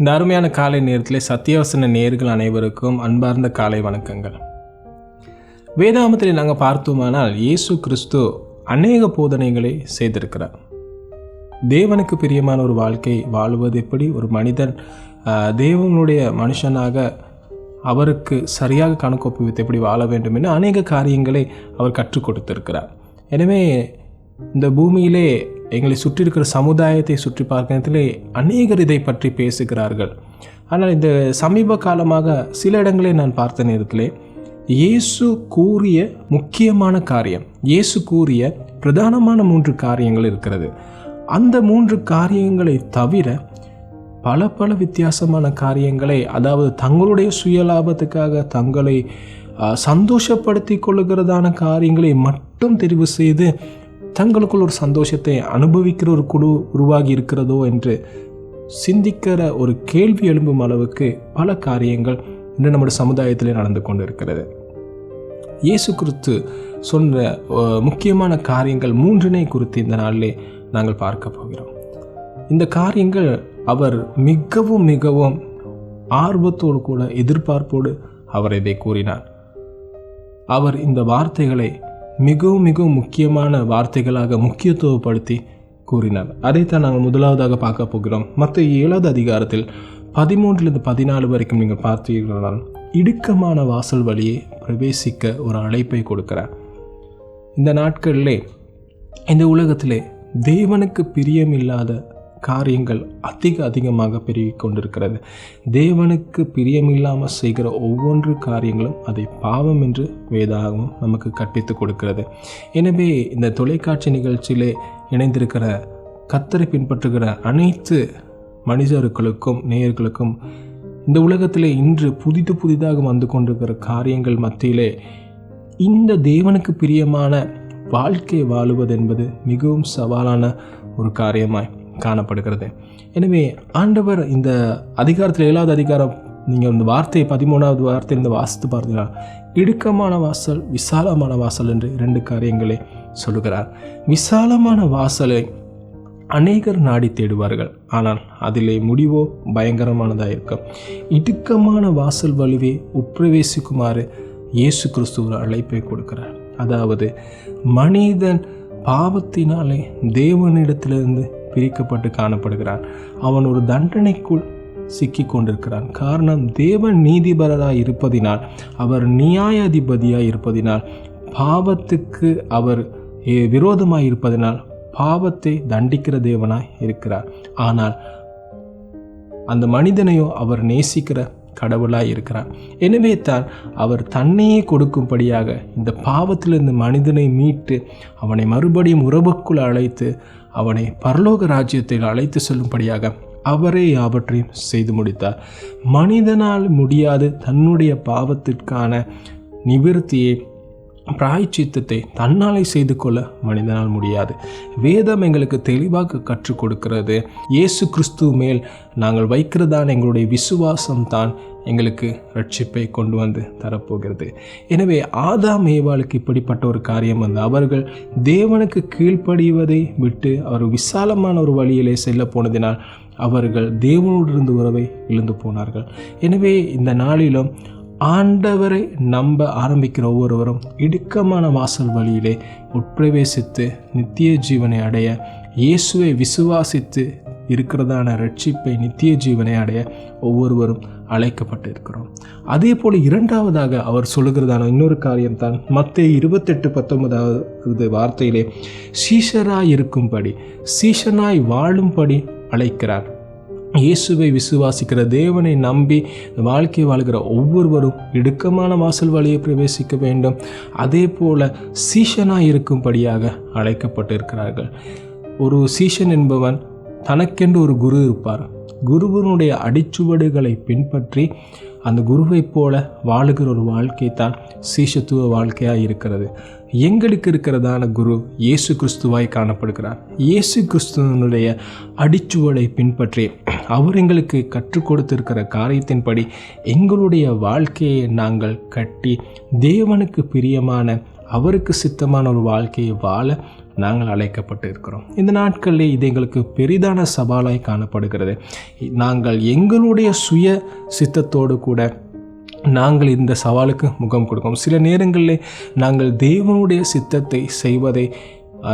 இந்த அருமையான காலை நேரத்தில் சத்தியவசன நேர்கள் அனைவருக்கும் அன்பார்ந்த காலை வணக்கங்கள். வேதாமத்தில் நாங்கள் பார்த்தோமானால் இயேசு கிறிஸ்து அநேக போதனைகளை செய்திருக்கிறார். தேவனுக்கு பிரியமான ஒரு வாழ்க்கை வாழ்வது எப்படி? ஒரு மனிதன் தேவனுடைய மனுஷனாக அவருக்கு சரியாக கணக்கொப்புவித்து எப்படி வாழ வேண்டும் என்று அநேக காரியங்களை அவர் கற்றுக் கொடுத்திருக்கிறார். எனவே இந்த பூமியிலே எங்களை சுற்றி இருக்கிற சமுதாயத்தை சுற்றி பார்க்கிறதிலே அநேகர் இதை பற்றி பேசுகிறார்கள். ஆனால் இந்த சமீப காலமாக சில இடங்களை நான் பார்த்த நேரத்திலே இயேசு கூறிய முக்கியமான காரியம் இயேசு கூறிய பிரதானமான மூன்று காரியங்கள் இருக்கிறது. அந்த மூன்று காரியங்களை தவிர பல பல வித்தியாசமான காரியங்களை அதாவது தங்களுடைய சுயலாபத்துக்காக தங்களை சந்தோஷப்படுத்தி கொள்ளுகிறதான காரியங்களை மட்டும் தெரிவு செய்து தங்களுக்குள் ஒரு சந்தோஷத்தை அனுபவிக்கிற ஒரு குழு உருவாகி இருக்கிறதோ என்று சிந்திக்கிற ஒரு கேள்வி எழும்பும் அளவுக்கு பல காரியங்கள் இன்று நம்முடைய சமுதாயத்திலே நடந்து கொண்டு இருக்கிறது இயேசு கிறிஸ்து சொன்ன முக்கியமான காரியங்கள் மூன்றினை குறித்து இந்த நாளிலே நாங்கள் பார்க்க போகிறோம். இந்த காரியங்கள் அவர் மிகவும் மிகவும் ஆர்வத்தோடு கூட எதிர்பார்ப்போடு அவர் இதை கூறினார். அவர் இந்த வார்த்தைகளை மிகவும் மிகவும் முக்கியமான வார்த்தைகளாக முக்கியத்துவப்படுத்தி கூறினார். அதைத்தான் நாங்கள் முதலாவதாக பார்க்க போகிறோம். மற்ற ஏழாவது அதிகாரத்தில் பதிமூன்றிலிருந்து பதினாலு வரைக்கும் நீங்கள் பார்த்தீர்களால் இடுக்கமான வாசல் வழியே பிரவேசிக்க ஒரு அழைப்பை கொடுக்கிறார். இந்த நாட்களிலே இந்த உலகத்திலே தேவனுக்கு பிரியமில்லாத காரியங்கள் அதிக அதிகமாக பெருகி கொண்டிருக்கிறது. தேவனுக்கு பிரியமில்லாமல் செய்கிற ஒவ்வொன்று காரியங்களும் அதை பாவம் என்று வேதாகவும் நமக்கு கற்பித்து கொடுக்கிறது. எனவே இந்த தொலைக்காட்சி நிகழ்ச்சியிலே இணைந்திருக்கிற கத்தரை பின்பற்றுகிற அனைத்து மனிதர்களுக்கும் நேயர்களுக்கும் இந்த உலகத்திலே இன்று புதிது புதிதாக வந்து கொண்டிருக்கிற காரியங்கள் மத்தியிலே இந்த தேவனுக்கு பிரியமான வாழ்க்கை வாழுவது என்பது மிகவும் சவாலான ஒரு காரியமாய் காணப்படுகிறது. எனவே ஆண்டவர் இந்த அதிகாரத்தில் ஏழாவது அதிகாரம் நீங்கள் இந்த வார்த்தையை பதிமூணாவது வார்த்தை இந்த வாசித்து பார்த்தீங்கன்னா இடுக்கமான வாசல் விசாலமான வாசல் என்று இரண்டு காரியங்களை சொல்லுகிறார். விசாலமான வாசலை அநேகர் நாடி தேடுவார்கள். ஆனால் அதிலே முடிவோ பயங்கரமானதாக இருக்கும். இடுக்கமான வாசல் வழிவே உட்பிரவேசிக்குமாறு இயேசு கிறிஸ்து ஒரு அழைப்பை கொடுக்கிறார். அதாவது மனிதன் பாவத்தினாலே தேவனிடத்திலிருந்து பிரிக்கப்பட்டு காணப்படுகிறான். அவன் ஒரு தண்டனைக்குள் சிக்கி கொண்டிருக்கிறான் காரணம் தேவன் நீதிபரராக இருப்பதினால் அவர் நியாயாதிபதியாக இருப்பதினால் பாவத்துக்கு அவர் விரோதமாக விரோதமாய் இருப்பதினால் பாவத்தை தண்டிக்கிற தேவனாய் இருக்கிறார். ஆனால் அந்த மனிதனையோ அவர் நேசிக்கிற கடவுளாய் இருக்கிறார். எனவே தான் அவர் தன்னையே கொடுக்கும்படியாக இந்த பாவத்திலிருந்து மனிதனை மீட்டு அவனை மறுபடியும் உறவுக்குள் அழைத்து அவனை பரலோக ராஜ்யத்தில் அழைத்து செல்லும்படியாக அவரே யாவற்றையும் செய்து முடித்தார். மனிதனால் முடியாது தன்னுடைய பாவத்திற்கான நிவிருத்தியை பிராய்ச்சித்தத்தை தன்னாலே செய்து கொள்ள மனிதனால் முடியாது. வேதம் எங்களுக்கு தெளிவாக கற்றுக் கொடுக்கிறது. இயேசு கிறிஸ்து மேல் நாங்கள் வைக்கிறதான எங்களுடைய விசுவாசம் தான் எங்களுக்கு ரட்சிப்பை கொண்டு வந்து தரப்போகிறது. எனவே ஆதாம் ஏவாளுக்கு இப்படிப்பட்ட ஒரு காரியம் வந்து அவர்கள் தேவனுக்கு கீழ்ப்படிவதை விட்டு அவர் விசாலமான ஒரு வழியிலே செல்ல போனதினால் அவர்கள் தேவனோடு உறவை இழந்து போனார்கள். எனவே இந்த நாளிலும் ஆண்டவரை நம்ப ஆரம்பிக்கிற ஒவ்வொருவரும் இடுக்கமான வாசல் வழியிலே உட்பிரவேசித்து நித்திய ஜீவனை அடைய இயேசுவை விசுவாசித்து இருக்கிறதான ரட்சிப்பை நித்திய ஜீவனை அடைய ஒவ்வொருவரும் அழைக்கப்பட்டு இருக்கிறோம் அதே போல் இரண்டாவதாக அவர் சொல்லுகிறதான இன்னொரு காரியம்தான் மற்ற இருபத்தெட்டு பத்தொன்பதாவது வார்த்தையிலே சீஷராய் இருக்கும்படி சீஷனாய் வாழும்படி அழைக்கிறார். இயேசுவை விசுவாசிக்கிற தேவனை நம்பி வாழ்க்கை வாழ்கிற ஒவ்வொருவரும் இடுக்கமான வாசல் வழியை பிரவேசிக்க வேண்டும். அதே போல சீஷனாக இருக்கும்படியாக அழைக்கப்பட்டிருக்கிறார்கள். ஒரு சீஷன் என்பவன் தனக்கென்று ஒரு குரு இருப்பார். குருவினுடைய அடிச்சுவடுகளை பின்பற்றி அந்த குருவைப் போல வாழுகிற ஒரு வாழ்க்கை தான் சீஷத்துவ வாழ்க்கையாக இருக்கிறது. எங்களுக்கு இருக்கிறதான குரு இயேசு கிறிஸ்துவாய் காணப்படுகிறார். இயேசு கிறிஸ்துவனுடைய அடிச்சுவடை பின்பற்றி அவர் எங்களுக்கு கற்றுக் கொடுத்திருக்கிற காரியத்தின்படி எங்களுடைய வாழ்க்கையை நாங்கள் கட்டி தேவனுக்கு பிரியமான அவருக்கு சித்தமான ஒரு வாழ்க்கையை வாழ நாங்கள் அழைக்கப்பட்டு இருக்கிறோம் இந்த நாட்களில் இது எங்களுக்கு பெரிதான சவாலாய் காணப்படுகிறது. நாங்கள் எங்களுடைய சுய சித்தத்தோடு கூட நாங்கள் இந்த சவாலுக்கு முகம் கொடுக்கும் சில நேரங்களில் நாங்கள் தேவனுடைய சித்தத்தை செய்வதை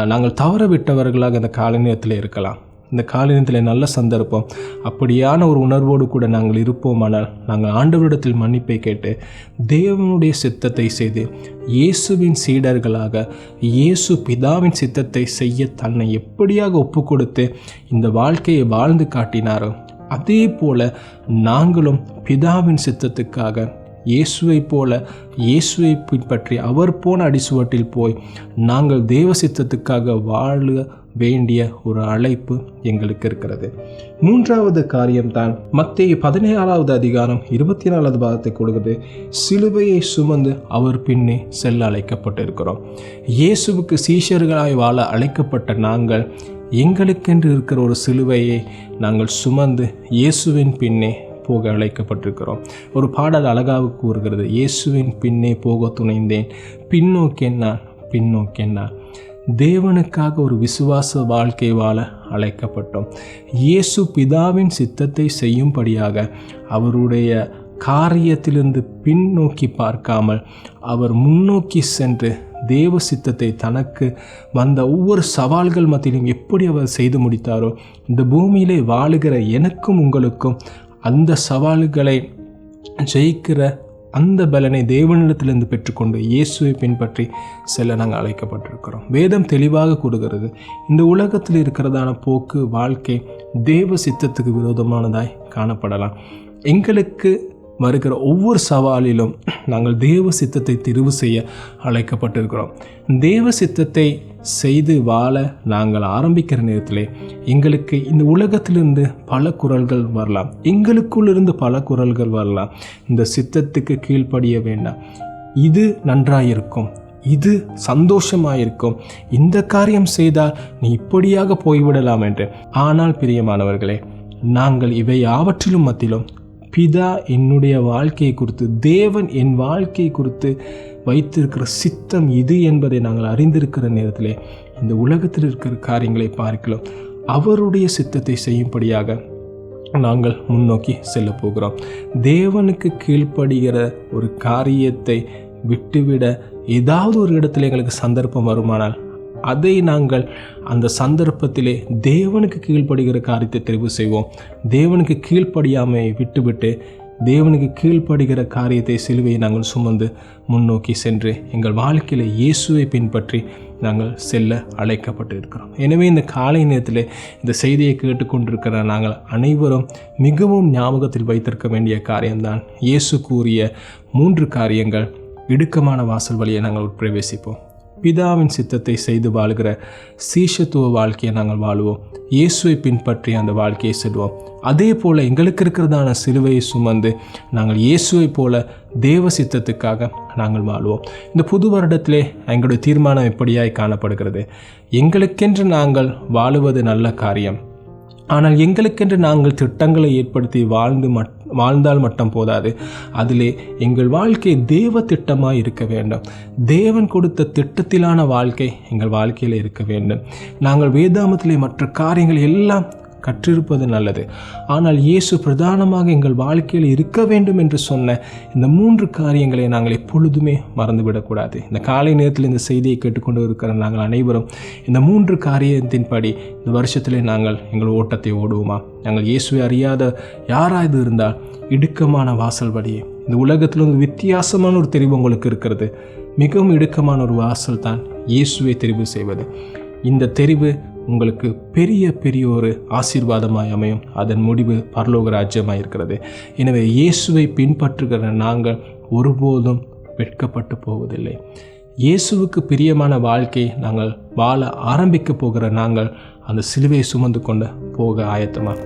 நாங்கள் தவறவிட்டவர்களாக இந்த காலை நேரத்தில் இருக்கலாம். இந்த காலினத்தில் நல்ல சந்தர்ப்பம் அப்படியான ஒரு உணர்வோடு கூட நாங்கள் இருப்போமானால் நாங்கள் ஆண்டவரிடத்தில் மன்னிப்பை கேட்டு தேவனுடைய சித்தத்தை செய்து இயேசுவின் சீடர்களாக இயேசு பிதாவின் சித்தத்தை செய்ய தன்னை எப்படியாக ஒப்பு கொடுத்து இந்த வாழ்க்கையை வாழ்ந்து காட்டினாரோ அதே போல நாங்களும் பிதாவின் சித்தத்துக்காக இயேசுவை போல இயேசுவை பின்பற்றி அவர் போன அடிசுவட்டில் போய் நாங்கள் தேவ சித்தத்துக்காக வாழ வேண்டிய ஒரு அழைப்பு எங்களுக்கு இருக்கிறது. மூன்றாவது காரியம்தான் மத்திய பதினேழாவது அதிகாரம் இருபத்தி நாலாவது பாகத்தை கொடுக்குது. சிலுவையை சுமந்து அவர் பின்னே செல்ல அழைக்கப்பட்டிருக்கிறோம் இயேசுவுக்கு சீஷர்களாய் வாழ அழைக்கப்பட்ட நாங்கள் எங்களுக்கென்று இருக்கிற ஒரு சிலுவையை நாங்கள் சுமந்து இயேசுவின் பின்னே போக அழைக்கப்பட்டிருக்கிறோம். ஒரு பாடல் அழகாக கூறுகிறது இயேசுவின் பின்னே போக துணைந்தேன் பின்னோக்கேன் நான் நான். தேவனுக்காக ஒரு விசுவாச வாழ்க்கை வாழ அழைக்கப்பட்டோம். இயேசு பிதாவின் சித்தத்தை செய்யும்படியாக அவருடைய காரியத்திலிருந்து பின்னோக்கி பார்க்காமல் அவர் முன்னோக்கி சென்று தேவ சித்தத்தை தனக்கு வந்த ஒவ்வொரு சவால்கள் மத்தியிலும் எப்படி அவர் செய்து முடித்தாரோ இந்த பூமியிலே வாழுகிற எனக்கும் உங்களுக்கும் அந்த சவால்களை ஜெயிக்கிற அந்த பலனை தேவனிடத்திலிருந்து பெற்றுக்கொண்டு இயேசுவை பின்பற்றி செல்ல நாங்கள் அழைக்கப்பட்டிருக்கிறோம். வேதம் தெளிவாக கூறுகிறது இந்த உலகத்தில் இருக்கிறதான போக்கு வாழ்க்கை தேவ சித்தத்துக்கு விரோதமானதாய் காணப்படலாம். எங்களுக்கு வருகிற ஒவ்வொரு சவாலிலும் நாங்கள் தேவ சித்தத்தை தெரிவு செய்ய அழைக்கப்பட்டிருக்கிறோம். தேவ சித்தத்தை செய்து வாழ நாங்கள் ஆரம்பிக்கிற நேரத்திலே எங்களுக்கு இந்த உலகத்திலிருந்து பல குரல்கள் வரலாம். எங்களுக்குள்ளிருந்து பல குரல்கள் வரலாம். இந்த சித்தத்துக்கு கீழ்ப்படிய வேண்டாம். இது நன்றாயிருக்கும். இது சந்தோஷமாயிருக்கும். இந்த காரியம் செய்தால் நீ இப்படியாக போய்விடலாம் என்று. ஆனால் பிரியமானவர்களே நாங்கள் இவை யாவற்றிலும் மத்தியிலும் பிதா என்னுடைய வாழ்க்கையை குறித்து தேவன் என் வாழ்க்கையை குறித்து வைத்திருக்கிற சித்தம் இது என்பதை நாங்கள் அறிந்திருக்கிற நேரத்திலே இந்த உலகத்தில் இருக்கிற காரியங்களை பார்க்கலாம். அவருடைய சித்தத்தை செய்யும்படியாக நாங்கள் முன்னோக்கி செல்ல போகிறோம். தேவனுக்கு கீழ்ப்படுகிற ஒரு காரியத்தை விட்டுவிட ஏதாவது ஒரு இடத்துல எங்களுக்கு சந்தர்ப்பம் வருமானால் அதை நாங்கள் அந்த சந்தர்ப்பத்திலே தேவனுக்கு கீழ்ப்படுகிற காரியத்தை தெரிவு செய்வோம். தேவனுக்கு கீழ்ப்படியாமை விட்டுவிட்டு தேவனுக்கு கீழ்ப்படுகிற காரியத்தை சிலுவையை நாங்கள் சுமந்து முன்னோக்கி சென்று எங்கள் வாழ்க்கையில் இயேசுவை பின்பற்றி நாங்கள் செல்ல அழைக்கப்பட்டு இருக்கிறோம். எனவே இந்த காலை நேரத்தில் இந்த செய்தியை கேட்டுக்கொண்டிருக்கிற நாங்கள் அனைவரும் மிகவும் ஞாபகத்தில் வைத்திருக்க வேண்டிய காரியம்தான். இயேசு கூறிய மூன்று காரியங்கள் இடுக்கமான வாசல் வழியை நாங்கள் உட்பிரவேசிப்போம். பிதாவின் சித்தத்தை செய்து வாழ்கிற சீஷத்துவ வாழ்க்கையை நாங்கள் வாழுவோம். இயேசுவை பின்பற்றி அந்த வாழ்க்கையை செல்வோம். அதே போல் எங்களுக்கு இருக்கிறதான சிலுவையை சுமந்து நாங்கள் இயேசுவை போல தேவ சித்தத்துக்காக நாங்கள் வாழ்வோம். இந்த புது வருடத்திலே எங்களுடைய தீர்மானம் எப்படியாய் காணப்படுகிறது. எங்களுக்கென்று நாங்கள் வாழுவது நல்ல காரியம். ஆனால் எங்களுக்கென்று நாங்கள் திட்டங்களை ஏற்படுத்தி வாழ்ந்து மட் வாழ்ந்தால் மட்டும் போதாது. அதிலே எங்கள் வாழ்க்கை தேவ திட்டமாக இருக்க வேண்டும். தேவன் கொடுத்த திட்டத்திலான வாழ்க்கை எங்கள் வாழ்க்கையில் இருக்க வேண்டும். நாங்கள் வேதாமத்திலே மற்ற காரியங்கள் எல்லாம் கற்றிருப்பது நல்லது. ஆனால் இயேசு பிரதானமாக எங்கள் வாழ்க்கையில் இருக்க வேண்டும் என்று சொன்ன இந்த மூன்று காரியங்களை நாங்கள் எப்பொழுதுமே மறந்துவிடக்கூடாது. இந்த காலை நேரத்தில் இந்த செய்தியை கேட்டுக்கொண்டு இருக்கிற நாங்கள் அனைவரும் இந்த மூன்று காரியத்தின்படி இந்த வருஷத்திலே நாங்கள் எங்கள் ஓட்டத்தை ஓடுவோமா? நாங்கள் இயேசுவை அறியாத யாராவது இருந்தால் இடுக்கமான வாசல் வழியே. இந்த உலகத்தில் வந்து வித்தியாசமான ஒரு தெரிவு உங்களுக்கு இருக்கிறது. மிகவும் இடுக்கமான ஒரு வாசல் தான் இயேசுவை தெரிவு செய்வது. இந்த தெரிவு உங்களுக்கு பெரிய பெரிய ஒரு ஆசீர்வாதமாய் அமையும். அதன் முடிவு பரலோக ராஜ்யமாக இருக்கிறது. எனவே இயேசுவை பின்பற்றுகிற நாங்கள் ஒருபோதும் வெட்கப்பட்டு போவதில்லை. இயேசுவுக்கு பிரியமான வாழ்க்கை நாங்கள் வாழ ஆரம்பிக்க போகிற நாங்கள் அந்த சிலுவையை சுமந்து கொண்டு போக ஆயத்தமாக